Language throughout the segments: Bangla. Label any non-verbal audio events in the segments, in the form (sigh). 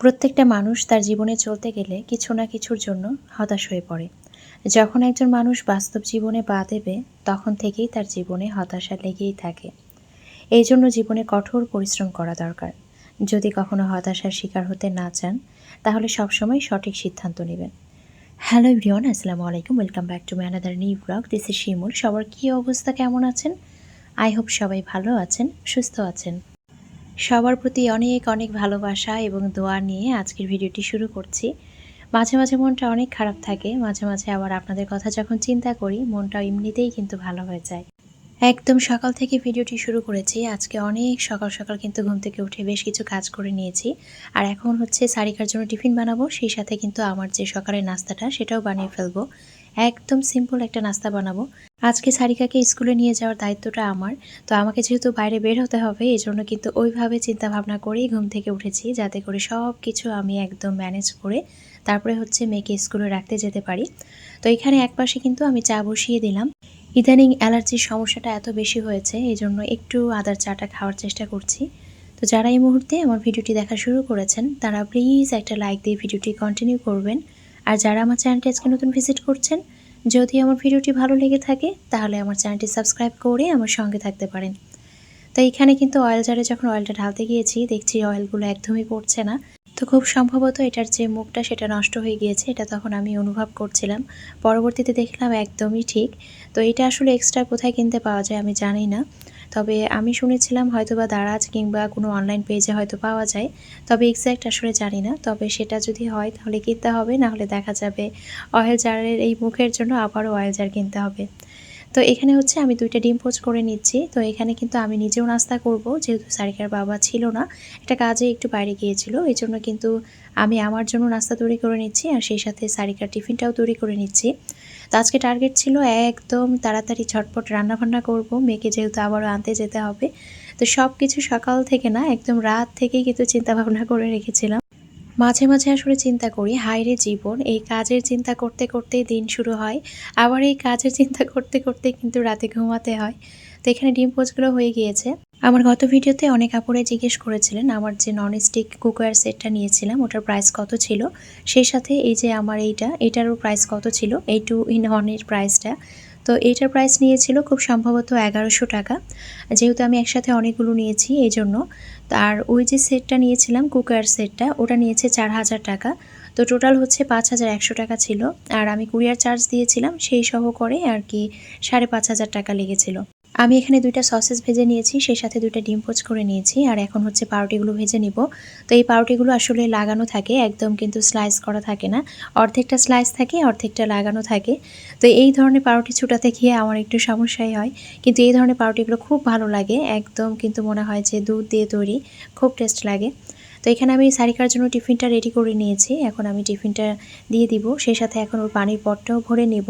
প্রত্যেকটা মানুষ তার জীবনে চলতে গেলে কিছু না কিছুর জন্য হতাশ হয়ে পড়ে। যখন একজন মানুষ বাস্তব জীবনে পা দেবে, তখন থেকেই তার জীবনে হতাশা লেগেই থাকে। এই জন্য জীবনে কঠোর পরিশ্রম করা দরকার। যদি কখনো হতাশার শিকার হতে না চান, তাহলে সবসময় সঠিক সিদ্ধান্ত নেবেন। হ্যালো ইভরিওয়ান আসসালামু আলাইকুম। Welcome back to my another new blog. This is Shimul. সবার কী অবস্থা, কেমন আছেন? আই হোপ সবাই ভালো আছেন, সুস্থ আছেন। সবার প্রতি অনেক অনেক ভালোবাসা এবং দোয়া নিয়ে আজকের ভিডিওটি শুরু করছি। মাঝে মাঝে মনটা অনেক খারাপ থাকে। মাঝে মাঝে আবার আপনাদের কথা যখন চিন্তা করি মনটা এমনিতেই কিন্তু ভালো হয়ে যায়। একদম সকাল থেকে ভিডিওটি শুরু করেছি। আজকে অনেক সকাল সকাল কিন্তু ঘুম থেকে উঠে বেশ কিছু কাজ করে নিয়েছি। আর এখন হচ্ছে সারিকার জন্য টিফিন বানাবো, সেই সাথে কিন্তু আমার যে সকালের নাস্তাটা, সেটাও বানিয়ে ফেলব। একদম সিম্পল একটা নাস্তা বানাবো। আজকে সারিকাকে স্কুলে নিয়ে যাওয়ার দায়িত্বটা আমার, তো আমাকে যেহেতু বাইরে বের হতে হবে এই জন্য কিন্তু ওইভাবে চিন্তা ভাবনা করেই ঘুম থেকে উঠেছি, যাতে করে সব কিছু আমি একদম ম্যানেজ করে তারপরে হচ্ছে মেয়েকে স্কুলে রাখতে যেতে পারি। তো এখানে একপাশে কিন্তু আমি চা বসিয়ে দিলাম। ইদানিং অ্যালার্জির সমস্যাটা এত বেশি হয়েছে এই জন্য একটু আদার চাটা খাওয়ার চেষ্টা করছি। তো যারা এই মুহূর্তে আমার ভিডিওটি দেখা শুরু করেছেন, তারা প্লিজ একটা লাইক দিয়ে ভিডিওটি কন্টিনিউ করবেন। আর যারা আমার চ্যানেলটি আজকে নতুন ভিজিট করছেন, যদি আমার ভিডিওটি ভালো লেগে থাকে, তাহলে আমার চ্যানেলটি সাবস্ক্রাইব করে আমার সঙ্গে থাকতে পারেন। তো এখানে কিন্তু অয়েল জারে যখন অয়েলটা ঢালতে গিয়েছি, দেখছি অয়েলগুলো একদমই পড়ছে না। তো খুব সম্ভবত এটার যে মুখটা, সেটা নষ্ট হয়ে গিয়েছে, এটা তখন আমি অনুভব করছিলাম। পরবর্তীতে দেখলাম একদমই ঠিক। তো এটা আসলে এক্সট্রা কোথায় কিনতে পাওয়া যায় আমি জানি না। তবে আমি শুনেছিলাম হয়তো বা দারাজ কিংবা কোনো অনলাইন পেজে হয়তো পাওয়া যায়। তবে এক্স্যাক্ট আসলে জানি না। তবে সেটা যদি হয় তাহলে কিনতে হবে না হলে দেখা যাবে অয়েল জারের এই মুখের জন্য আবারও অয়েল জার কিনতে হবে। তো এখানে হচ্ছে আমি দুইটা ডিম পোচ করে নিচ্ছি। তো এখানে কিন্তু আমি নিজেও নাস্তা করব, যেহেতু সারিকার বাবা ছিল না। একটা কাজে একটু বাইরে গিয়েছিল এই জন্য কিন্তু আমি আমার জন্য নাস্তা তৈরি করে নিচ্ছি আর সেই সাথে সারিকার টিফিনটাও তৈরি করে নিচ্ছি। তো আজকে টার্গেট ছিল একদম তাড়াতাড়ি ঝটপট রান্নাবান্না করব, মেয়েকে যেহেতু আবারও আনতে যেতে হবে। তো সব কিছু সকাল থেকে না, একদম রাত থেকেই কিন্তু চিন্তা ভাবনা করে রেখেছিলাম। মাঝে মাঝে আসলে চিন্তা করি হাইরে জীবন, এই কাজের চিন্তা করতে করতেই দিন শুরু হয়। আবার এই কাজের চিন্তা করতে করতে কিন্তু রাতে ঘুমাতে হয়। তো এখানে ডিম পোচগুলো হয়ে গিয়েছে। আমার গত ভিডিওতে অনেক আপুরে জিজ্ঞেস করেছিলেন, আমার যে নন স্টিক কুকার সেটটা নিয়েছিলাম, ওটার প্রাইস কত ছিল? সেই সাথে এই যে আমার এইটা, এটারও প্রাইস কত ছিল? এই টু ইন ওয়ানের প্রাইসটা তো এইটার প্রাইস নিয়েছিল খুব সম্ভবত এগারোশো টাকা। যেহেতু আমি একসাথে অনেকগুলো নিয়েছি এই জন্য আর ওই যে সেটটা নিয়েছিলাম কুকার সেটটা ওটা নিয়েছে চার হাজার টাকা। তো টোটাল হচ্ছে পাঁচ হাজার একশো টাকা ছিল। আর আমি কুরিয়ার চার্জ দিয়েছিলাম, সেই সহ করে আর কি সাড়ে পাঁচ হাজার টাকা লেগেছিল। আমি এখানে দুইটা সসেস ভেজে নিয়েছি, সেই সাথে দুইটা ডিম পোচ করে নিয়েছি, আর এখন হচ্ছে পাউরুটিগুলো ভেজে নিব। তো এই পাউরুটিগুলো আসলে লাগানো থাকে, একদম কিন্তু স্লাইস করা থাকে না। অর্ধেকটা স্লাইস থাকে, অর্ধেকটা লাগানো থাকে। তো এই ধরনের পাউরুটি ছুটাতে খেয়ে আমার একটু সমস্যাই হয়। কিন্তু এই ধরনের পাউরুটিগুলো খুব ভালো লাগে, একদম কিন্তু মনে হয় যে দুধ দিয়ে তৈরি, খুব টেস্ট লাগে। তো এখানে আমি সারিকার জন্য টিফিনটা রেডি করে নিয়েছি, এখন আমি টিফিনটা দিয়ে দিব, সেই সাথে এখন ওর পানির পটটাও ভরে নেব।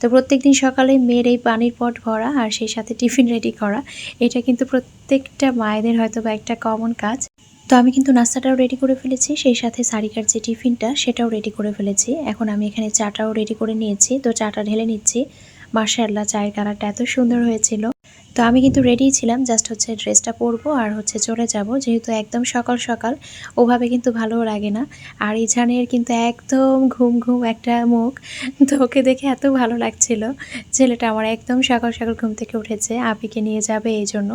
তো প্রত্যেক দিন সকালে মেয়ের এই পানির পট ভরা আর সেই সাথে টিফিন রেডি করা, এটা কিন্তু প্রত্যেকটা মায়েদের হয়তো বা একটা কমন কাজ। তো আমি কিন্তু নাস্তাটাও রেডি করে ফেলেছি, সেই সাথে সারিকার যে টিফিনটা সেটাও রেডি করে ফেলেছি। এখন আমি এখানে চাটাও রেডি করে নিয়েছি, তো চাটা ঢেলে নিচ্ছি। মার্শাল্লাহ চায়ের কালারটা এত সুন্দর হয়েছিল। তো আমি কিন্তু রেডি ছিলাম জাস্ট হচ্ছে ড্রেসটা পরবো আর হচ্ছে চলে যাব। যেহেতু একদম সকাল সকাল, ওভাবে কিন্তু ভালোও লাগে না। আর ইঝানের কিন্তু একদম ঘুম ঘুম একটা মুখ। তো ওকে দেখে এত ভালো লাগছিল, ছেলেটা আমার একদম সকাল সকাল ঘুম থেকে উঠেছে, আপিকে নিয়ে যাবে এই জন্য।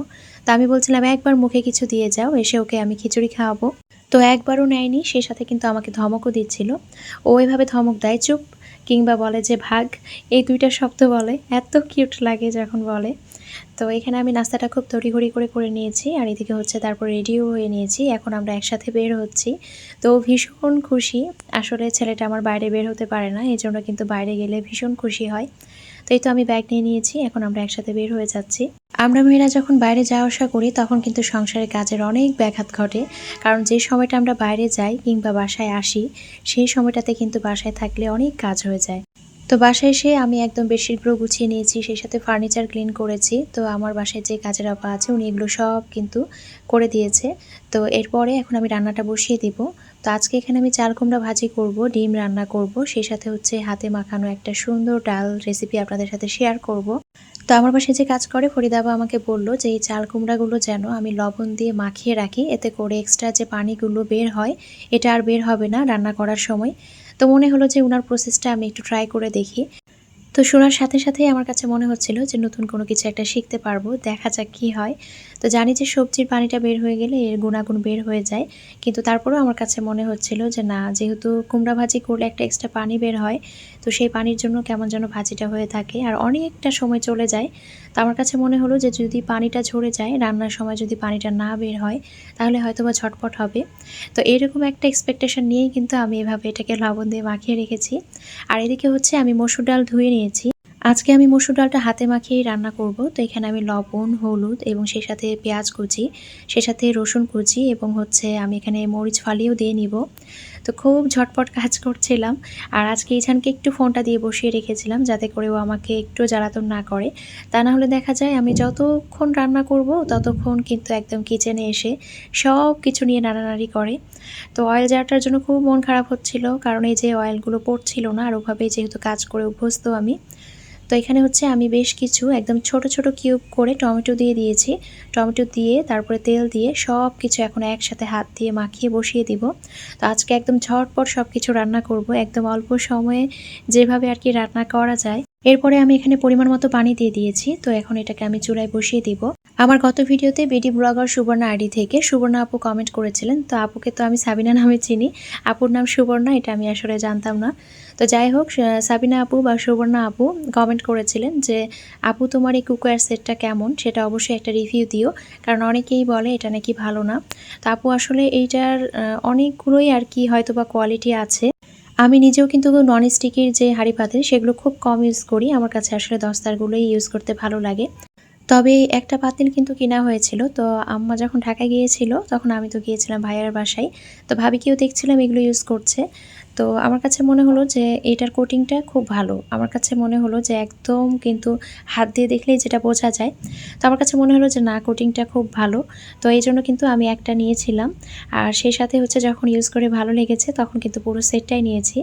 তো আমি বলছিলাম, একবার মুখে কিছু দিয়ে যাও, এসে ওকে আমি খিচুড়ি খাওয়াবো। তো একবারও নেয়নি, সে সাথে কিন্তু আমাকে ধমকও দিচ্ছিল। ও এভাবে ধমক দেয়, চুপ। কিংবা বলে যে, ভাগ। এই দুইটা শব্দ বলে। এত কিউট লাগে যখন বলে। তো এখানে আমি নাস্তাটা খুব তড়িঘড়ি করে করে নিয়েছি আর এদিকে হচ্ছে তারপর রেডিও হয়ে নিয়েছি। এখন আমরা একসাথে বের হচ্ছি। তো ভীষণ খুশি। আসলে ছেলেটা আমার বাইরে বের হতে পারে না এই জন্য কিন্তু বাইরে গেলে ভীষণ খুশি হয়। তো এই তো আমি ব্যাগ নিয়ে নিয়েছি, এখন আমরা একসাথে বের হয়ে যাচ্ছি। আমরা মেয়েরা যখন বাইরে যাওয়া আসা করি, তখন কিন্তু সংসারের কাজের অনেক ব্যাঘাত ঘটে। কারণ যে সময়টা আমরা বাইরে যাই কিংবা বাসায় আসি, সেই সময়টাতে কিন্তু বাসায় থাকলে অনেক কাজ হয়ে যায়। তো বাসায় এসে আমি একদম বেডশিটগুলো গুছিয়ে নিয়েছি, সেই সাথে ফার্নিচার ক্লিন করেছি। তো আমার বাসায় যে কাজের আপা আছে উনি এগুলো সব কিন্তু করে দিয়েছে। তো এরপরে এখন আমি রান্নাটা বসিয়ে দিব। তো আজকে এখানে আমি চাল কুমড়া ভাজি করব, ডিম রান্না করব, সেই সাথে হচ্ছে হাতে মাখানো একটা সুন্দর ডাল রেসিপি আপনাদের সাথে শেয়ার করব। তো আমার বাসায় যে কাজ করে ফরিদাবা আমাকে বলল যে এই চাল কুমড়াগুলো যেন আমি লবণ দিয়ে মাখিয়ে রাখি, এতে করে এক্সট্রা যে পানিগুলো বের হয়, এটা আর বের হবে না রান্না করার সময়। তো মনে হলো যে ওনার প্রসেসটা আমি একটু ট্রাই করে দেখি। তো শোনার সাথে সাথেই আমার কাছে মনে হচ্ছিল যে নতুন কোনো কিছু একটা শিখতে পারব, দেখা যাক কী হয়। তো জানি যে সবজির পানিটা বের হয়ে গেলে এর গুণাগুণ বের হয়ে যায়, কিন্তু তারপরেও আমার কাছে মনে হচ্ছিল যে না, যেহেতু কুমড়া ভাজি করলে একটা এক্সট্রা পানি বের হয়, তো সেই পানির জন্য কেমন যেন ভাজিটা হয়ে থাকে আর অনেকটা সময় চলে যায়। তো আমার কাছে মনে হলো যে যদি পানিটা ঝরে যায়, রান্নার সময় যদি পানিটা না বের হয়, তাহলে হয়তো বা ঝটপট হবে। তো এরকম একটা এক্সপেকটেশন নিয়েই কিন্তু আমি এভাবে এটাকে লবণ দিয়ে মাখিয়ে রেখেছি। আর এদিকে হচ্ছে আমি মসুর ডাল ধুয়ে নিয়েছি। আজকে আমি মসুর ডালটা হাতে মাখিয়েই রান্না করব। তো এখানে আমি লবণ, হলুদ এবং সেই সাথে পেঁয়াজ কুচি সেই সাথে রসুন কুচি এবং হচ্ছে আমি এখানে মরিচ ফালিও দিয়ে নিব। তো খুব ঝটপট কাজ করছিলাম। আর আজকে ইছানকে একটু ফোনটা দিয়ে বসিয়ে রেখেছিলাম যাতে করে ও আমাকে একটু জ্বালাতন না করে। তা না হলে দেখা যায় আমি যতক্ষণ রান্না করব, ততক্ষণ কিন্তু একদম কিচেনে এসে সব কিছু নিয়ে নাড়ানাড়ি করে। তো অয়েল জারটার জন্য খুব মন খারাপ হচ্ছিল, কারণ এই যে অয়েলগুলো পড়ছিল না, আর ওভাবেই যেহেতু কাজ করে অভ্যস্ত আমি তো এখানে হচ্ছে আমি বেশ কিছু একদম ছোট ছোট কিউব করে টমেটো দিয়ে দিয়েছি। টমেটো দিয়ে তারপরে তেল দিয়ে সব কিছু এখন একসাথে হাত দিয়ে মাখিয়ে বসিয়ে দিব। তো আজকে একদম ঝটপট সব কিছু রান্না করব। একদম অল্প সময়ে যেভাবে আর কি রান্না করা যায়। এরপরে আমি এখানে পরিমাণ মতো পানি দিয়ে দিয়েছি, তো এখন এটাকে আমি চুলায় বসিয়ে দিব। আমার গত ভিডিওতে বিডি ব্লগার সুবর্ণা আইডি থেকে, সুবর্ণা আপু কমেন্ট করেছিলেন, তো আপুকে তো আমি সাবিনা নামে চিনি। আপুর নাম সুবর্ণা, এটা আমি আসলে জানতাম না। তো যাই হোক সাবিনা আপু বা সুবর্ণা আপু কমেন্ট করেছিলেন যে, আপু, তোমার এই কুকওয়্যার সেটটা কেমন? সেটা অবশ্যই একটা রিভিউ দিও, কারণ অনেকেই বলে এটা নাকি ভালো না। তো আপু আসলে এইটার অনেকগুলোই আর কি হয়তো বা কোয়ালিটি আছে। আমি নিজেও কিন্তু নন স্টিকের যে হাঁড়ি পাতিল, সেগুলো খুব কম ইউজ করি। আমার কাছে আসলে দস্তারগুলোই ইউজ করতে ভালো লাগে। তবে একটা পাতিল কিন্তু কেনা হয়েছিল। তো আম্মা যখন ঢাকায় গিয়েছিল, তখন আমি তো গিয়েছিলাম ভাইয়ার বাসায়। তো ভাবি ভাবিকেও দেখছিলাম এগুলো ইউজ করছে। তো আমার কাছে মনে হলো যে এটার কোটিংটা খুব ভালো। আমার কাছে মনে হলো যে একদম কিন্তু হাত দিয়ে দেখলেই যেটা বোঝা যায়। তো আমার কাছে মনে হলো যে না কোটিংটা খুব ভালো। তো এই জন্য কিন্তু আমি একটা নিয়েছিলাম। আর সেই সাথে হচ্ছে যখন ইউজ করে ভালো লেগেছে, তখন কিন্তু পুরো সেটটাই নিয়েছি।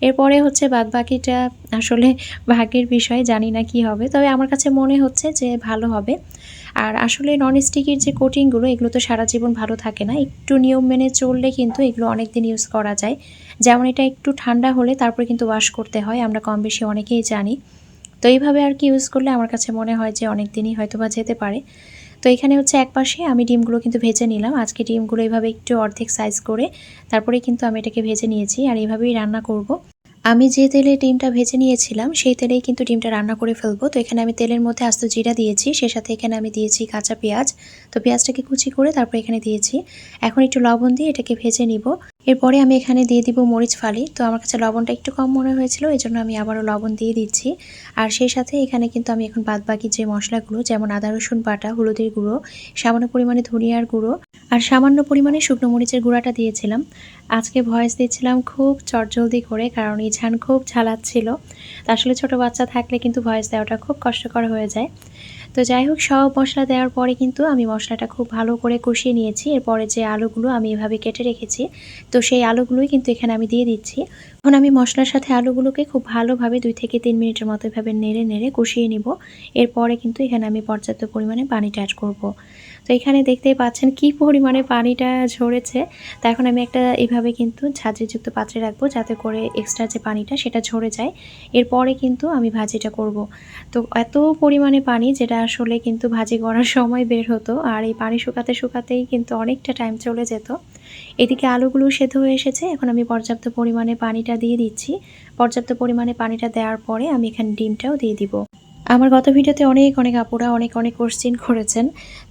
এরপরে হচ্ছে বাদ বাকিটা আসলে ভাগ্যের বিষয়, জানি না কি হবে। তবে আমার কাছে মনে হচ্ছে যে ভালো হবে। আর আসলে নন স্টিকের যে কোটিংগুলো এগুলো তো সারা জীবন ভালো থাকে না। একটু নিয়ম মেনে চললে কিন্তু এগুলো অনেক দিন ইউজ করা যায়। যেমন এটা একটু ঠান্ডা হলে তারপরে কিন্তু ওয়াশ করতে হয়, আমরা কম বেশি অনেকেই জানি। তো এইভাবে আর কি ইউজ করলে আমার কাছে মনে হয় যে অনেক দিনই হয়তো বা যেতে পারে। তো এখানে হচ্ছে এক পাশে আমি ডিমগুলো কিন্তু ভেজে নিলাম। আজকে ডিমগুলো এইভাবে একটু অর্ধেক সাইজ করে তারপরে কিন্তু আমি এটাকে ভেজে নিয়েছি আর এইভাবেই রান্না করব। আমি যে তেলে ডিমটা ভেজে নিয়েছিলাম, সেই তেলেই কিন্তু ডিমটা রান্না করে ফেলব। তো এখানে আমি তেলের মধ্যে আস্ত জিরা দিয়েছি, সে সাথে এখানে আমি দিয়েছি কাঁচা পেঁয়াজ। তো পেঁয়াজটাকে কুচি করে তারপর এখানে দিয়েছি। এখন একটু লবণ দিয়ে এটাকে ভেজে নিব। এরপরে আমি এখানে দিয়ে দিব মরিচ ফালি। তো আমার কাছে লবণটা একটু কম মনে হয়েছিল এই জন্য আমি আবারও লবণ দিয়ে দিচ্ছি। আর সেই সাথে এখানে কিন্তু আমি এখন বাদ বাকি যে মশলাগুলো, যেমন আদা, রসুন, বাটা, হলুদের গুঁড়ো, সামান্য পরিমাণে ধনিয়ার গুঁড়ো আর সামান্য পরিমাণে শুকনো মরিচের গুঁড়াটা দিয়েছিলাম। আজকে ভয়েস দিচ্ছিলাম খুব চটজলদি করে, কারণ ইঝান খুব ঝালাচ্ছিল। আসলে ছোট বাচ্চা থাকলে কিন্তু ভয়েস দেওয়াটা খুব কষ্টকর হয়ে যায়। তো যাই হোক, সব মশলা দেওয়ার পরে কিন্তু আমি মশলাটা খুব ভালো করে কষিয়ে নিয়েছি। এরপরে যে আলুগুলো আমি এভাবে কেটে রেখেছি, তো সেই আলুগুলোই কিন্তু এখানে আমি দিয়ে দিচ্ছি। এখন আমি মশলার সাথে আলুগুলোকে খুব ভালোভাবে দুই থেকে তিন মিনিটের মতো এভাবে নেড়ে নেড়ে কষিয়ে নিব। এরপরে কিন্তু এখানে আমি পর্যাপ্ত পরিমাণে পানিটা অ্যাড করব। তো এখানে দেখতেই পাচ্ছেন কি পরিমাণে পানিটা ঝরেছে। তো এখন আমি একটা এভাবে কিন্তু ঝাঁঝরিযুক্ত পাত্রে রাখব যাতে করে এক্সট্রা যে পানিটা সেটা ঝরে যায়। এরপরে কিন্তু আমি ভাজিটা করব। তো এত পরিমাণে পানি যেটা আসলে কিন্তু ভাজি করার সময় বের হতো আর এই পানি শুকাতে শুকাতেই কিন্তু অনেকটা টাইম চলে যেত। এদিকে আলুগুলো সেদ্ধ হয়ে এসেছে, এখন আমি পর্যাপ্ত পরিমাণে পানিটা দিয়ে দিচ্ছি। পর্যাপ্ত পরিমাণে পানিটা দেওয়ার পরে আমি এখানে ডিমটাও দিয়ে দিব। আমার গত ভিডিওতে অনেক অনেক আপুরা অনেক অনেক কোশ্চিন করেছেন।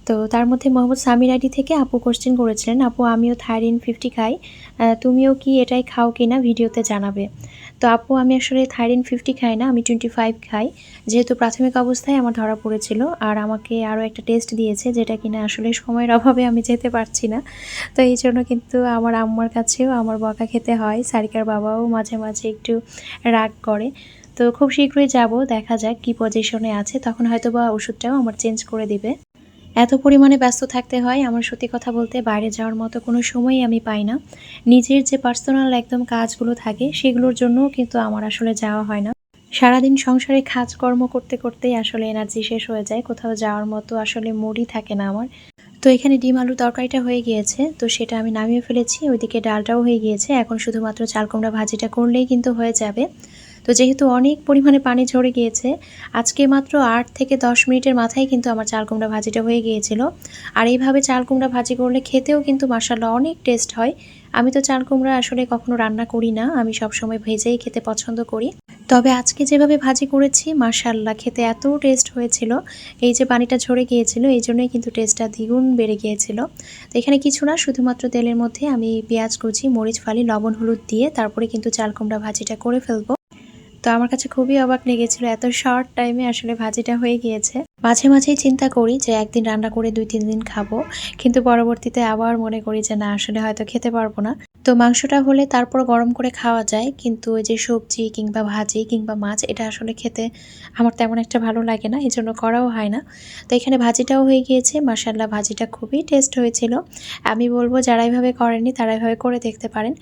তো তার মধ্যে মোহাম্মদ সামির আইডি থেকে আপু কোশ্চিন করেছিলেন। আপু, আমিও থাইরিন ফিফটি খাই। তুমিও কি এটাই খাও কি না ভিডিওতে জানাবে। তো আপু, আমি আসলে থাইরিন ফিফটি খাই না, আমি টোয়েন্টি ফাইভ খাই। যেহেতু প্রাথমিক অবস্থায় আমার ধরা পড়েছিল আর আমাকে আরও একটা টেস্ট দিয়েছে যেটা কিনা আসলে সময়ের অভাবে আমি যেতে পারছি না। তো এই জন্য কিন্তু আমার আম্মার কাছেও আমার বকা খেতে হয়। সারিকার বাবাও মাঝে মাঝে একটু রাগ করে। তো খুব শীঘ্রই যাব, দেখা যাক কি পজিশনে আছে, তখন হয়তো বা ওষুধটাও আমার চেঞ্জ করে দিবে। এত পরিমাণে ব্যস্ত থাকতে হয়, আমার সত্যি কথা বলতে বাইরে যাওয়ার মতো কোনো সময়ই আমি পাই না। নিজের যে পার্সোনাল একদম কাজগুলো থাকে, সেগুলোর জন্যও কিন্তু আমার আসলে যাওয়া হয় না। সারাদিন সংসারে কাজকর্ম করতে করতেই আসলে এনার্জি শেষ হয়ে যায়, কোথাও যাওয়ার মতো আসলে মুডই থাকে না আমার। তো এখানে ডিম আলু তরকারিটা হয়ে গিয়েছে, তো সেটা আমি নামিয়ে ফেলেছি, ওইদিকে ডালটাও হয়ে গিয়েছে, এখন শুধুমাত্র চাল কুমড়া ভাজিটা করলেই কিন্তু হয়ে যাবে। তো যেহেতু অনেক পরিমাণে পানি ঝরে গিয়েছে, আজকে মাত্র আট থেকে দশ মিনিটের মাথায় কিন্তু আমার চাল কুমড়া ভাজিটা হয়ে গিয়েছিল। আর এইভাবে চাল কুমড়া ভাজি করলে খেতেও কিন্তু মাসাল্লাহ অনেক টেস্ট হয়। আমি তো চাল কুমড়া আসলে কখনো রান্না করি না, আমি সবসময় ভেজেই খেতে পছন্দ করি। তবে আজকে যেভাবে ভাজি করেছি মার্শাল্লাহ খেতে এত টেস্ট হয়েছিল। এই যে পানিটা ঝরে গিয়েছিল, এই জন্যই কিন্তু টেস্টটা দ্বিগুণ বেড়ে গিয়েছিল। তো এখানে কিছু না, শুধুমাত্র তেলের মধ্যে আমি পেঁয়াজ কুচি, মরিচ ফালি, লবণ হলুদ দিয়ে তারপরে কিন্তু চাল কুমড়া ভাজিটা করে ফেলব। তো আমার কাছে খুবই অবাক লেগেছিল এত শর্ট টাইমে আসলে ভাজিটা হয়ে গিয়েছে। মাঝে মাঝেই চিন্তা করি যে একদিন রান্না করে দুই, তিন দিন খাব, কিন্তু পরবর্তীতে আবার মনে করি যে না, আসলে হয়তো খেতে পারব না। তো মাংসটা হলে তারপর গরম করে খাওয়া যায়, কিন্তু ওই যে সবজি কিংবা ভাজি কিংবা মাছ, এটা আসলে খেতে আমার তেমন একটা ভালো লাগে না এই জন্য করাও হয় না। তো এখানে ভাজিটাও হয়ে গিয়েছে মাসাল্লাহ ভাজিটা খুবই টেস্ট হয়েছিল। আমি বলব যারা এইভাবে করেননি তারা এভাবে করে দেখতে পারেন।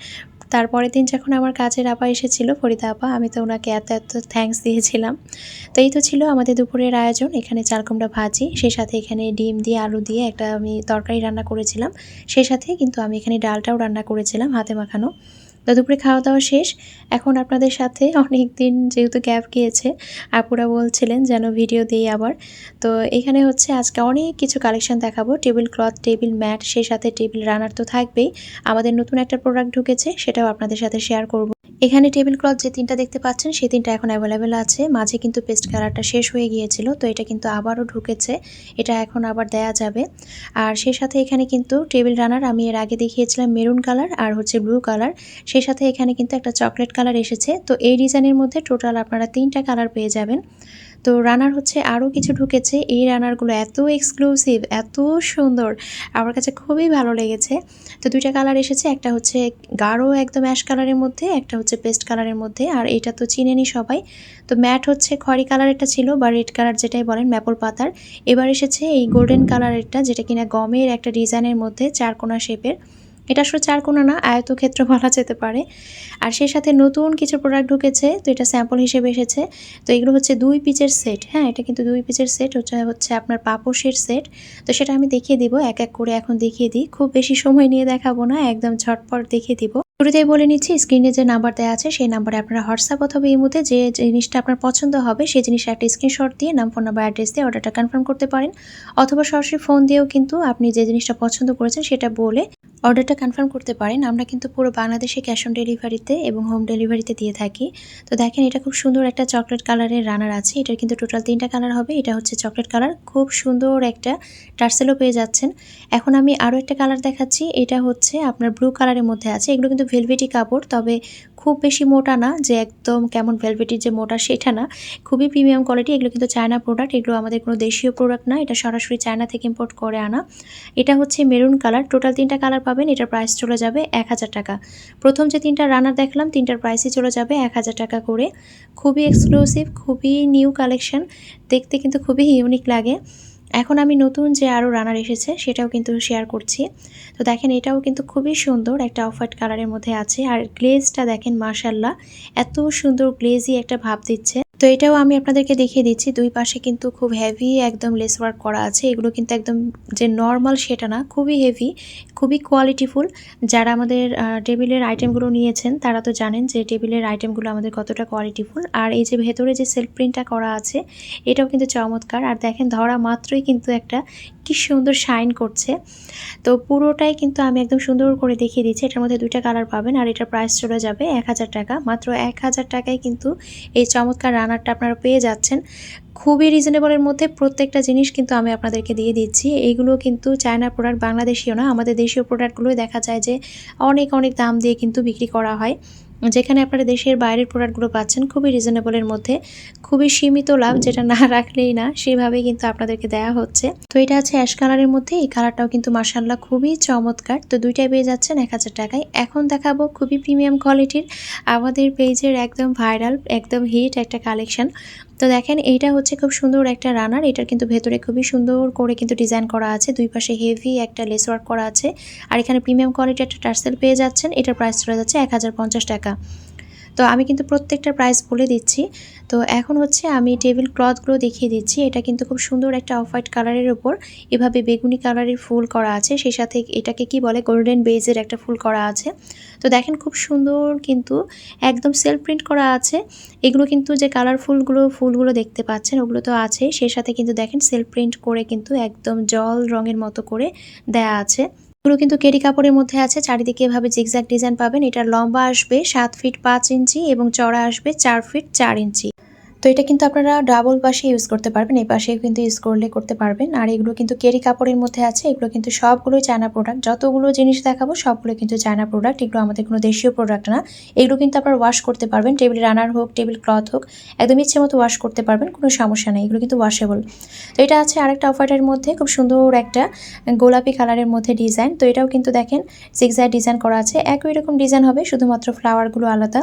তারপরের দিন যখন আমার কাজের আপা এসেছিল, ফরিদা আপা, আমি তো ওনাকে এত এত থ্যাংকস দিয়েছিলাম। তো এই তো ছিল আমাদের দুপুরের আয়োজন, এখানে চাল কুমড়া ভাজি, সেই সাথে এখানে ডিম দিয়ে আলু দিয়ে একটা আমি তরকারি রান্না করেছিলাম। সেই সাথে কিন্তু আমি এখানে ডালটাও রান্না করেছিলাম হাতে মাখানো। তো দুপুরে খাওয়া দাওয়া শেষ। এখন আপনাদের সাথে অনেক দিন যেহেতু গ্যাপ গিয়েছে, আপুরা বলছিলেন যেন ভিডিও দিই আবার। তো এখানে হচ্ছে আজকে অনেক কিছু কালেকশন দেখাবো। টেবিল ক্লথ টেবিল ম্যাট সেই সাথে টেবিল রানার তো থাকবেই। আমাদের নতুন একটা প্রোডাক্ট ঢুকেছে, সেটাও আপনাদের সাথে শেয়ার করব। এখানে টেবিল ক্লথ যে তিনটা দেখতে পাচ্ছেন, সেই তিনটা এখন অ্যাভেলেবেল আছে। মাঝে কিন্তু পেস্ট কালারটা শেষ হয়ে গিয়েছিল, তো এটা কিন্তু আবারও ঢুকেছে। এটা এখন আবার দেয়া যাবে। আর সেই সাথে এখানে কিন্তু টেবিল রানার আমি এর আগে দেখিয়েছিলাম মেরুন কালার আর হচ্ছে ব্লু কালার সেই সাথে এখানে কিন্তু একটা চকলেট কালার এসেছে। তো এই ডিজাইনের মধ্যে টোটাল আপনারা তিনটা কালার পেয়ে যাবেন। তো রানার হচ্ছে আরও কিছু ঢুকেছে। এই রানারগুলো এত এক্সক্লুসিভ এত সুন্দর। আমার কাছে খুবই ভালো লেগেছে। তো দুইটা কালার এসেছে। একটা হচ্ছে গাঢ় একদম অ্যাশ কালারের মধ্যে, একটা হচ্ছে পেস্ট কালারের মধ্যে। আর এটা তো চিনেনি সবাই। তো ম্যাট হচ্ছে খড়ি কালারেরটা ছিল বা রেড কালার যেটাই বলেন ম্যাপল পাতার। এবার এসেছে এই গোল্ডেন কালারেরটা যেটা কিনা গমের একটা ডিজাইনের মধ্যে চারকোনা শেপের এটা আসলে চার কোনো না, আয়তক্ষেত্র বলা যেতে পারে। আর সেই সাথে নতুন কিছু প্রোডাক্ট ঢুকেছে, তো এটা স্যাম্পল হিসেবে এসেছে। তো এগুলো হচ্ছে দুই পিচের সেট হ্যাঁ এটা কিন্তু দুই পিচের সেট হচ্ছে হচ্ছে আপনার পাপোশের সেট তো সেটা আমি দেখিয়ে দিব, এক এক করে এখন দেখিয়ে দিই। খুব বেশি সময় নিয়ে দেখাবো না, একদম ঝটপট দেখিয়ে দিব। শুরুতেই বলে নিচ্ছি, স্ক্রিনে যে নাম্বার দেওয়া আছে সেই নাম্বারে আপনারা হোয়াটসঅ্যাপ অথবা এই মুহূর্তে যে জিনিসটা আপনার পছন্দ হবে, সেই জিনিসটা একটা স্ক্রিনশট দিয়ে নাম ফোন নাম্বার অ্যাড্রেস দিয়ে অর্ডারটা কনফার্ম করতে পারেন। অথবা সরাসরি ফোন দিয়েও কিন্তু আপনি যে জিনিসটা পছন্দ করেছেন সেটা বলে অর্ডারটা কনফার্ম করতে পারেন। আমরা কিন্তু পুরো বাংলাদেশে ক্যাশ অন ডেলিভারিতে এবং হোম ডেলিভারিতে দিয়ে থাকি। তো দেখেন, এটা খুব সুন্দর একটা চকলেট কালারের রানার আছে। এটার কিন্তু টোটাল তিনটা কালার হবে। এটা হচ্ছে চকলেট কালার খুব সুন্দর একটা টার্সেলও পেয়ে যাচ্ছেন। এখন আমি আরও একটা কালার দেখাচ্ছি। এটা হচ্ছে আপনার ব্লু কালারের মধ্যে আছে। এগুলো কিন্তু ভেলভেটি কাপড়, তবে খুব বেশি মোটা না, যে একদম কেমন ভেলভেটির যে মোটা সেটা না। খুবই প্রিমিয়াম কোয়ালিটি এগুলো কিন্তু চায়না প্রোডাক্ট এগুলো আমাদের কোনো দেশীয় প্রোডাক্ট না, এটা সরাসরি চায়না থেকে ইম্পোর্ট করে আনা। এটা হচ্ছে মেরুন কালার টোটাল তিনটা কালার পাবেন, এটার প্রাইস চলে যাবে এক হাজার টাকা। প্রথম যে তিনটা রানার দেখলাম, তিনটার প্রাইসই চলে যাবে এক হাজার টাকা করে। খুবই এক্সক্লুসিভ খুবই নিউ কালেকশন দেখতে কিন্তু খুবই ইউনিক লাগে। এখন আমি নতুন যে আরও রানার এসেছে, সেটাও কিন্তু শেয়ার করছি। তো দেখেন, এটাও কিন্তু খুবই সুন্দর একটা অফ হোয়াইট কালারের মধ্যে আছে। আর গ্লেজটা দেখেন মার্শাল্লাহ এত সুন্দর গ্লেজি একটা ভাব দিচ্ছে। তো এটাও আমি আপনাদেরকে দেখিয়ে দিচ্ছি। দুই পাশে কিন্তু খুব হেভি একদম লেস ওয়ার্ক করা আছে। এগুলো কিন্তু একদম যে নর্মাল সেটা না, খুবই হেভি খুবই কোয়ালিটিফুল যারা আমাদের টেবিলের আইটেমগুলো নিয়েছেন, তারা তো জানেন যে টেবিলের আইটেমগুলো আমাদের কতটা কোয়ালিটিফুল আর এই যে ভেতরে যে সেলফ প্রিন্টটা করা আছে, এটাও কিন্তু চমৎকার। আর দেখেন, ধরা মাত্রই কিন্তু একটা কি সুন্দর শাইন করছে। তো পুরোটাই কিন্তু আমি একদম সুন্দর করে দেখিয়ে দিচ্ছি। এটার মধ্যে দুইটা কালার পাবেন, আর এটার প্রাইস চলে যাবে এক হাজার টাকা। মাত্র এক হাজার টাকায় কিন্তু এই চমৎকার রানারটা আপনারা পেয়ে যাচ্ছেন। খুবই রিজনেবলের মধ্যে প্রত্যেকটা জিনিস কিন্তু আমি আপনাদেরকে দিয়ে দিচ্ছি। এইগুলো কিন্তু চায়না প্রোডাক্ট বাংলাদেশীয় না, আমাদের দেশীয় প্রোডাক্টগুলোই দেখা যায় যে অনেক অনেক দাম দিয়ে কিন্তু বিক্রি করা হয়। যেখানে আপনারা দেশের বাইরের প্রোডাক্টগুলো পাচ্ছেন, খুবই রিজনেবলের মধ্যে, খুবই সীমিত লাভ যেটা না (laughs) রাখলেই না, সেভাবেই কিন্তু আপনাদেরকে দেয়া হচ্ছে। তো এটা আছে অ্যাশ কালারের মধ্যে, এই কালারটাও কিন্তু মার্শাল্লাহ খুবই চমৎকার। তো দুইটাই পেয়ে যাচ্ছেন এক হাজার টাকায়। এখন দেখাবো খুবই প্রিমিয়াম কোয়ালিটির আমাদের পেজের একদম ভাইরাল একদম হিট একটা কালেকশন তো দেখেন, এইটা হচ্ছে খুব সুন্দর একটা রানার। এটার কিন্তু ভেতরে খুবই সুন্দর করে কিন্তু ডিজাইন করা আছে। দুই পাশে হেভি একটা লেস ওয়ার্ক করা আছে। আর এখানে প্রিমিয়াম কোয়ালিটি একটা টার্সেল পেয়ে যাচ্ছেন। এটার প্রাইস চলে যাচ্ছে এক হাজার পঞ্চাশ টাকা। তো আমি কিন্তু প্রত্যেকটা প্রাইস বলে দিচ্ছি। তো এখন হচ্ছে আমি টেবিল ক্লথগুলো দেখিয়ে দিচ্ছি। এটা কিন্তু খুব সুন্দর একটা অফ হোয়াইট কালারের ওপর এভাবে বেগুনি কালারের ফুল করা আছে। সেই সাথে এটাকে কি বলে? গোল্ডেন বেজের একটা ফুল করা আছে। তো দেখেন খুব সুন্দর কিন্তু একদম সেলফ প্রিন্ট করা আছে। এগুলো কিন্তু যে কালারফুলগুলো ফুলগুলো দেখতে পাচ্ছেন, ওগুলো তো আছেই সেই সাথে কিন্তু দেখেন সেলফ প্রিন্ট করে কিন্তু একদম জল রঙের মতো করে দেয়া আছে। এগুলো কিন্তু কেরি কাপড়ের মধ্যে আছে। চারিদিকে এভাবে জিগজ্যাগ ডিজাইন পাবেন। এটা লম্বা আসবে সাত ফিট পাঁচ ইঞ্চি এবং চড়া আসবে চার ফিট চার ইঞ্চি তো এটা কিন্তু আপনারা ডাবল পাশে ইউজ করতে পারবেন, এই পাশে কিন্তু ইউজ করলে করতে পারবেন। আর এগুলো কিন্তু কেরি কাপড়ের মধ্যে আছে, এগুলো কিন্তু সবগুলোই চায়না প্রোডাক্ট যতগুলো জিনিস দেখাবো, সবগুলো কিন্তু চায়না প্রোডাক্ট এগুলো আমাদের কোনো দেশীয় প্রোডাক্ট না। এগুলো কিন্তু আপনারা ওয়াশ করতে পারবেন টেবিল রানার হোক টেবিল ক্লথ হোক, একদম ইচ্ছে মতো ওয়াশ করতে পারবেন, কোনো সমস্যা নেই, এগুলো কিন্তু ওয়াশেবল তো এটা আছে আরেকটা অফারের মধ্যে, খুব সুন্দর একটা গোলাপি কালারের মধ্যে ডিজাইন তো এটাও কিন্তু দেখেন সিক্সার ডিজাইন করা আছে, একই রকম ডিজাইন হবে, শুধুমাত্র ফ্লাওয়ারগুলো আলাদা।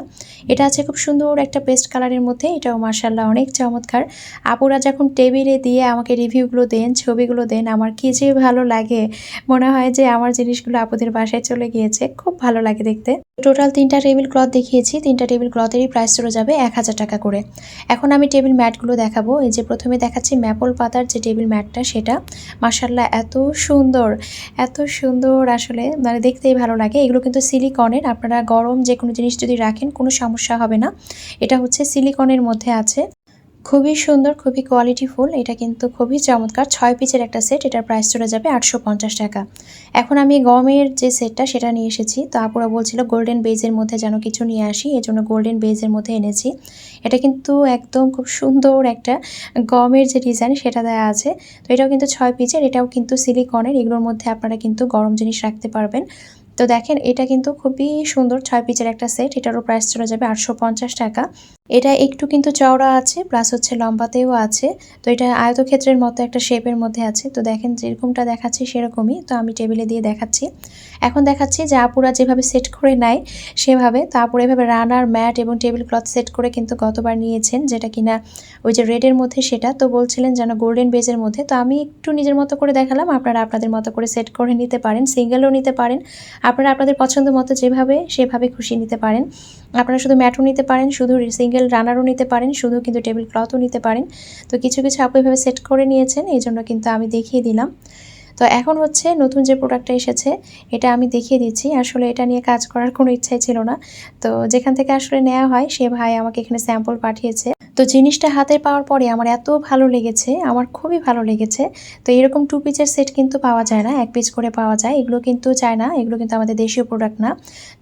এটা আছে খুব সুন্দর একটা পেস্ট কালারের মধ্যে, এটাও মার্শাল্লাহ অনেক চমৎকার। আপুরা যখন টেবিলে দিয়ে আমাকে রিভিউগুলো দেন, ছবিগুলো দেন, আমার কি যে ভালো লাগে, মনে হয় যে আমার জিনিসগুলো আপুদের বাসায় চলে গিয়েছে, খুব ভালো লাগে দেখতে। টোটাল তিনটা টেবিল ক্লথ দেখিয়েছি, তিনটা টেবিল ক্লথেরই প্রাইস চলে যাবে এক হাজার টাকা করে। এখন আমি টেবিল ম্যাটগুলো দেখাবো। এই যে প্রথমে দেখাচ্ছি ম্যাপল পাতার যে টেবিল ম্যাটটা, সেটা। মার্শাল্লাহ এত সুন্দর এত সুন্দর আসলে মানে দেখতেই ভালো লাগে। এগুলো কিন্তু সিলিকনের আপনারা গরম যে কোনো জিনিস যদি রাখেন, কোনো সমস্যা হবে না। এটা হচ্ছে সিলিকনের মধ্যে আছে খুবই সুন্দর, খুবই কোয়ালিটি ফুল। এটা কিন্তু খুবই চমৎকার। ছয় পিচের একটা সেট এটার প্রাইস চলে যাবে আটশো পঞ্চাশ টাকা। এখন আমি গমের যে সেটটা সেটা নিয়ে এসেছি। তো আপুরা বলছিল গোল্ডেন বেজের মধ্যে যেন কিছু নিয়ে আসি এই জন্য গোল্ডেন বেজের মধ্যে এনেছি। এটা কিন্তু একদম খুব সুন্দর একটা গমের যে ডিজাইন সেটা দেওয়া আছে। তো এটাও কিন্তু ছয় পিচের এটাও কিন্তু সিলিকনের এগুলোর মধ্যে আপনারা কিন্তু গরম জিনিস রাখতে পারবেন। তো দেখেন, এটা কিন্তু খুবই সুন্দর, ছয় পিচের একটা সেট এটারও প্রাইস চলে যাবে আটশো পঞ্চাশ টাকা। এটা একটু কিন্তু চওড়া আছে প্লাস হচ্ছে লম্বাতেও আছে। তো এটা আয়তক্ষেত্রের মতো একটা শেপের মধ্যে আছে। তো দেখেন যেরকমটা দেখাচ্ছি সেরকমই, তো আমি টেবিলে দিয়ে দেখাচ্ছি। এখন দেখাচ্ছি যে আপুরা যেভাবে সেট করে নেয়, সেভাবে তো আপুরা এভাবে রানার ম্যাট এবং টেবিল ক্লথ সেট করে কিন্তু গতবার নিয়েছেন, যেটা কিনা ওই যে রেডের মধ্যে সেটা। তো বলছিলেন যেন গোল্ডেন বেজের মধ্যে। তো আমি একটু নিজের মতো করে দেখালাম, আপনারা আপনাদের মতো করে সেট করে নিতে পারেন সিঙ্গেলও নিতে পারেন। আপনারা আপনাদের পছন্দ মতো যেভাবে, সেভাবে খুশি নিতে পারেন। আপনারা শুধু ম্যাটও নিতে পারেন, শুধু সিঙ্গেল রানারও নিতে পারেন, শুধু কিন্তু টেবিল ক্লথও নিতে পারেন। তো কিছু কিছু আপু এভাবে সেট করে নিয়েছেন, এই জন্য কিন্তু আমি দেখিয়ে দিলাম। তো এখন হচ্ছে নতুন যে প্রোডাক্টটা এসেছে, এটা আমি দেখিয়ে দিচ্ছি। আসলে এটা নিয়ে কাজ করার কোনো ইচ্ছাই ছিল না। তো যেখান থেকে আসলে নেওয়া হয়, সে ভাই আমাকে এখানে স্যাম্পল পাঠিয়েছে। তো জিনিসটা হাতে পাওয়ার পরে আমার এত ভালো লেগেছে, আমার খুবই ভালো লেগেছে। তো এরকম টু পিচের সেট কিন্তু পাওয়া যায় না, এক পিচ করে পাওয়া যায়। এগুলো কিন্তু চায় না, এগুলো কিন্তু আমাদের দেশীয় প্রোডাক্ট না।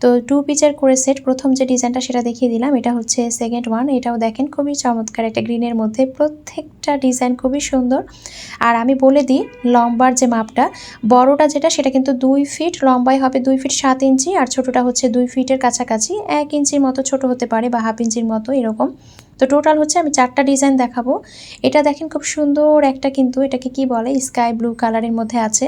তো টু পিচের করে সেট প্রথম যে ডিজাইনটা সেটা দেখিয়ে দিলাম, এটা হচ্ছে সেকেন্ড ওয়ান এটাও দেখেন খুবই চমৎকার, একটা গ্রিনের মধ্যে প্রত্যেকটা ডিজাইন খুবই সুন্দর। আর আমি বলে দিই, লম্বার যে মাপটা। বড়টা যেটা, সেটা কিন্তু দুই ফিট, লম্বাই হবে দুই ফিট সাত ইঞ্চি, আর ছোটোটা হচ্ছে দুই ফিটের কাছাকাছি এক ইঞ্চির মতো, ছোট হতে পারে বা হাফ ইঞ্চির মতো, এরকম। তো টোটাল হচ্ছে আমি চারটা ডিজাইন দেখাবো। এটা দেখেন খুব সুন্দর একটা কিন্তু, এটাকে কি বলে? স্কাই ব্লু কালারের মধ্যে আছে।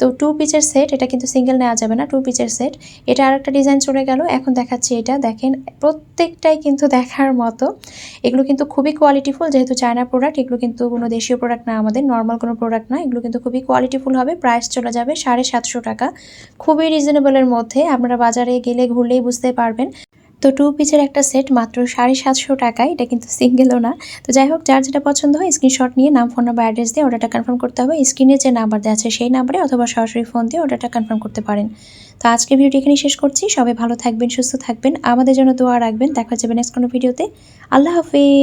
তো টু পিচের সেট এটা কিন্তু সিঙ্গেল নেওয়া যাবে না টু পিচের সেট এটা আরেকটা ডিজাইন চলে গেল, এখন দেখাচ্ছি এটা। দেখেন, প্রত্যেকটাই কিন্তু দেখার মতো। এগুলো কিন্তু খুবই কোয়ালিটিফুল যেহেতু চায়না প্রোডাক্ট এগুলো কিন্তু কোনো দেশীয় প্রোডাক্ট না আমাদের নর্মাল কোনো প্রোডাক্ট না। এগুলো কিন্তু খুবই কোয়ালিটিফুল হবে প্রাইস চলে যাবে সাড়ে সাতশো টাকা। খুবই রিজনেবলের মধ্যে, আপনারা বাজারে গেলে ঘুরলেই বুঝতে পারবেন। তো টু পিচের একটা সেট মাত্র সাড়ে সাতশো টাকায়। এটা কিন্তু সিঙ্গেলও না। তো যাই হোক, যার যেটা পছন্দ হয় স্ক্রিনশট নিয়ে নাম ফোন নাম্বার অ্যাড্রেস দিয়ে অর্ডারটা কনফার্ম করতে হবে। স্ক্রিনে যে নাম্বার দেওয়া আছে সেই নাম্বারে অথবা সরাসরি ফোন দিয়ে অর্ডারটা কনফার্ম করতে পারেন। তো আজকে ভিডিওটি এখানে শেষ করছি। সবাই ভালো থাকবেন, সুস্থ থাকবেন। আমাদের জন্য দোয়া রাখবেন। দেখা যাবে নেক্সট কোনো ভিডিওতে। আল্লাহ হাফিজ।